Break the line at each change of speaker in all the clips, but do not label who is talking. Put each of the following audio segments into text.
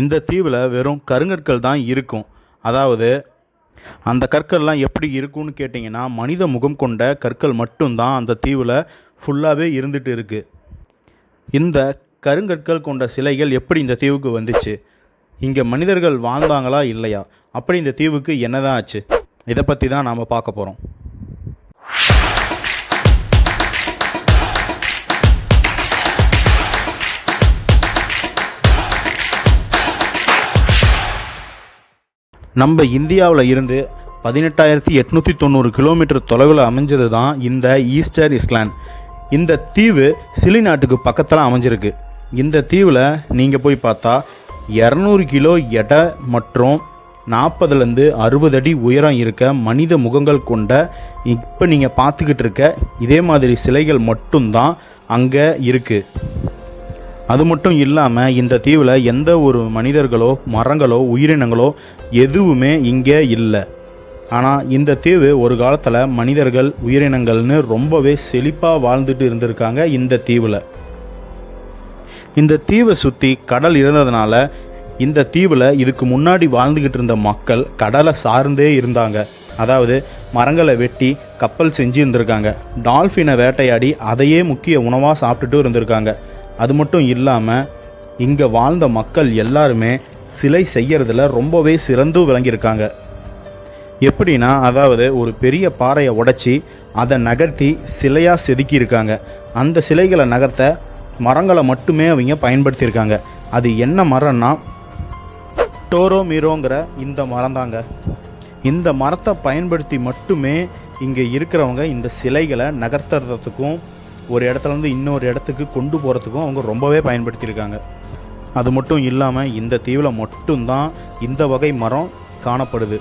இந்த தீவில் வெறும் கருங்கற்கள் தான் இருக்கும். அதாவது அந்த கற்கள்லாம் எப்படி இருக்கும்னு கேட்டிங்கன்னா மனித முகம் கொண்ட கற்கள் மட்டும்தான் அந்த தீவில் ஃபுல்லாகவே இருந்துட்டு இருக்குது இந்த கருங்கற்கள் கொண்ட சிலைகள் எப்படி இந்த தீவுக்கு வந்துச்சு? இங்கே மனிதர்கள் வாழ்ந்தாங்களா இல்லையா? அப்படி இந்த தீவுக்கு என்னதான் ஆச்சு? இதை பற்றி தான் நாம் பார்க்க போகிறோம் நம்ம இந்தியாவில் இருந்து பதினெட்டாயிரத்தி எட்நூற்றி தொண்ணூறு கிலோமீட்டர் தொலைவில் அமைஞ்சது தான் இந்த ஈஸ்டர் இஸ்லாண்ட் இந்த தீவு சிலி நாட்டுக்கு பக்கத்தில் அமைஞ்சிருக்கு. இந்த தீவில் நீங்கள் போய் பார்த்தா இரநூறு கிலோ எடை மற்றும் நாற்பதுலேருந்து அறுபது அடி உயரம் இருக்க மனித முகங்கள் கொண்ட இப்போ நீங்கள் பார்த்துக்கிட்டு இருக்க இதே மாதிரி சிலைகள் மட்டும்தான் அங்கே இருக்குது அது மட்டும் இல்லாமல் இந்த தீவில் எந்த ஒரு மனிதர்களோ மரங்களோ உயிரினங்களோ எதுவுமே இங்கே இல்லை. ஆனால் இந்த தீவு ஒரு காலத்தில் மனிதர்கள் உயிரினங்கள்னு ரொம்பவே செழிப்பாக வாழ்ந்துட்டு இருந்திருக்காங்க இந்த தீவில். இந்த தீவை சுற்றி கடல் இருந்ததுனால இந்த தீவில் இதுக்கு முன்னாடி வாழ்ந்துக்கிட்டு இருந்த மக்கள் கடலை சார்ந்தே இருந்தாங்க. அதாவது மரங்களை வெட்டி கப்பல் செஞ்சு இருந்திருக்காங்க டால்ஃபினை வேட்டையாடி அதையே முக்கிய உணவாக சாப்பிட்டுட்டு இருந்திருக்காங்க. அது மட்டும் இல்லாமல் இங்கே வாழ்ந்த மக்கள் எல்லாருமே சிலை செய்யறதுல ரொம்பவே சிறந்து விளங்கியிருக்காங்க. எப்படின்னா அதாவது ஒரு பெரிய பாறையை உடைச்சி அதை நகர்த்தி சிலையாக செதுக்கியிருக்காங்க. அந்த சிலைகளை நகர்த்த மரங்களை மட்டுமே அவங்க பயன்படுத்தியிருக்காங்க. அது என்ன மரம்னா டோரோமீரோங்கிற இந்த மரம் தாங்க இந்த மரத்தை பயன்படுத்தி மட்டுமே இங்கே இருக்கிறவங்க இந்த சிலைகளை நகர்த்துறதுக்கும் ஒரு இடத்துலேருந்து இன்னொரு இடத்துக்கு கொண்டு போகிறதுக்கும் அவங்க ரொம்பவே பயன்படுத்தியிருக்காங்க. அது மட்டும் இல்லாமல் இந்த தீவில் மட்டும்தான் இந்த வகை மரம் காணப்படுது.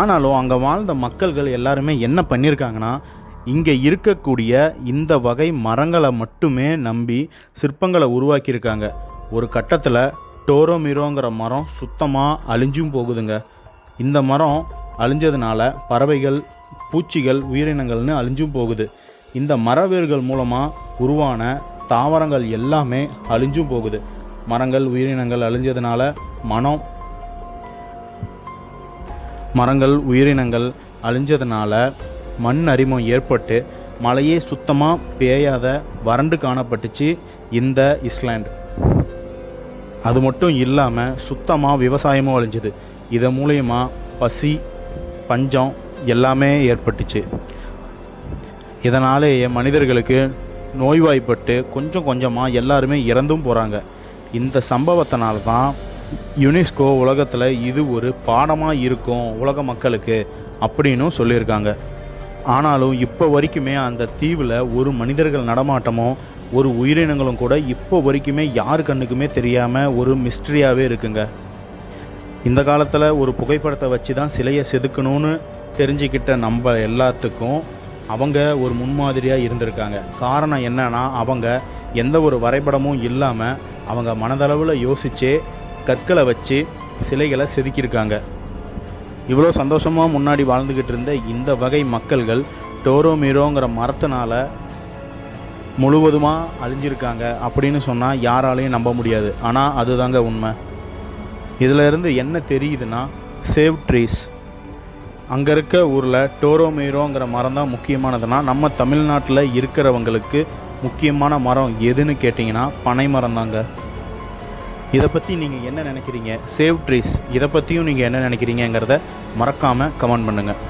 ஆனாலும் அங்கே வாழ்ந்த மக்கள்கள் எல்லாருமே என்ன பண்ணியிருக்காங்கன்னா இங்கே இருக்கக்கூடிய இந்த வகை மரங்களை மட்டுமே நம்பி சிற்பங்களை உருவாக்கியிருக்காங்க. ஒரு கட்டத்தில் டோரோமிரோங்கிற மரம் சுத்தமாக அழிஞ்சும் போகுதுங்க. இந்த மரம் அழிஞ்சதுனால பறவைகள் பூச்சிகள் உயிரினங்கள்னு அழிஞ்சும் போகுது. இந்த மரவேர்கள் மூலமாக உருவான தாவரங்கள் எல்லாமே அழிஞ்சும் போகுது. மரங்கள் உயிரினங்கள் அழிஞ்சதுனால மனம் மரங்கள் உயிரினங்கள் அழிஞ்சதுனால மண் அரிமம் ஏற்பட்டு மழையே சுத்தமாக பேயாத வறண்டு காணப்பட்டுச்சு இந்த இஸ்லாண்ட் அது மட்டும் இல்லாமல் சுத்தமாக விவசாயமும் அழிஞ்சுது. இதன் மூலயமா பசி பஞ்சம் எல்லாமே ஏற்பட்டுச்சு. இதனாலேயே மனிதர்களுக்கு நோய்வாய்ப்பட்டு கொஞ்சம் கொஞ்சமாக எல்லாருமே இறந்தும் போகிறாங்க இந்த சம்பவத்தினால தான் யுனெஸ்கோ உலகத்தில் இது ஒரு பாடமாக இருக்கும் உலக மக்களுக்கு அப்படின்னும் சொல்லியிருக்காங்க. ஆனாலும் இப்போ வரைக்குமே அந்த தீவில் ஒரு மனிதர்கள் நடமாட்டமோ ஒரு உயிரினங்களும் கூட இப்போ வரைக்குமே யார் கண்ணுக்குமே தெரியாமல் ஒரு மிஸ்ட்ரியாகவே இருக்குங்க. இந்த காலத்தில் ஒரு புகைப்படத்தை வச்சு தான் சிலையை செதுக்கணும்னு தெரிஞ்சுக்கிட்ட நம்ம எல்லாத்துக்கும் அவங்க ஒரு முன்மாதிரியாக இருந்திருக்காங்க. காரணம் என்னன்னா அவங்க எந்த ஒரு வரைபடமும் இல்லாமல் அவங்க மனதளவில் யோசித்தே கற்களை வச்சு சிலைகளை செதுக்கியிருக்காங்க. இவ்வளோ சந்தோஷமாக முன்னாடி வாழ்ந்துக்கிட்டு இருந்த இந்த வகை மக்கள்கள் டோரோமீரோங்கிற மரத்தினால முழுவதுமாக அழிஞ்சிருக்காங்க அப்படின்னு சொன்னால் யாராலையும் நம்ப முடியாது. ஆனால் அதுதாங்க உண்மை. இதிலிருந்து என்ன தெரியுதுன்னா சேவ் ட்ரீஸ். அங்கே இருக்க ஊரில் டோரோமீரோங்கிற மரம் தான் முக்கியமானதுன்னா நம்ம தமிழ்நாட்டில் இருக்கிறவங்களுக்கு முக்கியமான மரம் எதுன்னு கேட்டிங்கன்னா பனை மரம் தாங்க. இதை பற்றி நீங்கள் என்ன நினைக்கிறீங்க? சேவ் ட்ரீஸ் இதை பற்றியும் நீங்கள் என்ன நினைக்கிறீங்கிறத மறக்காமல் கமெண்ட் பண்ணுங்கள்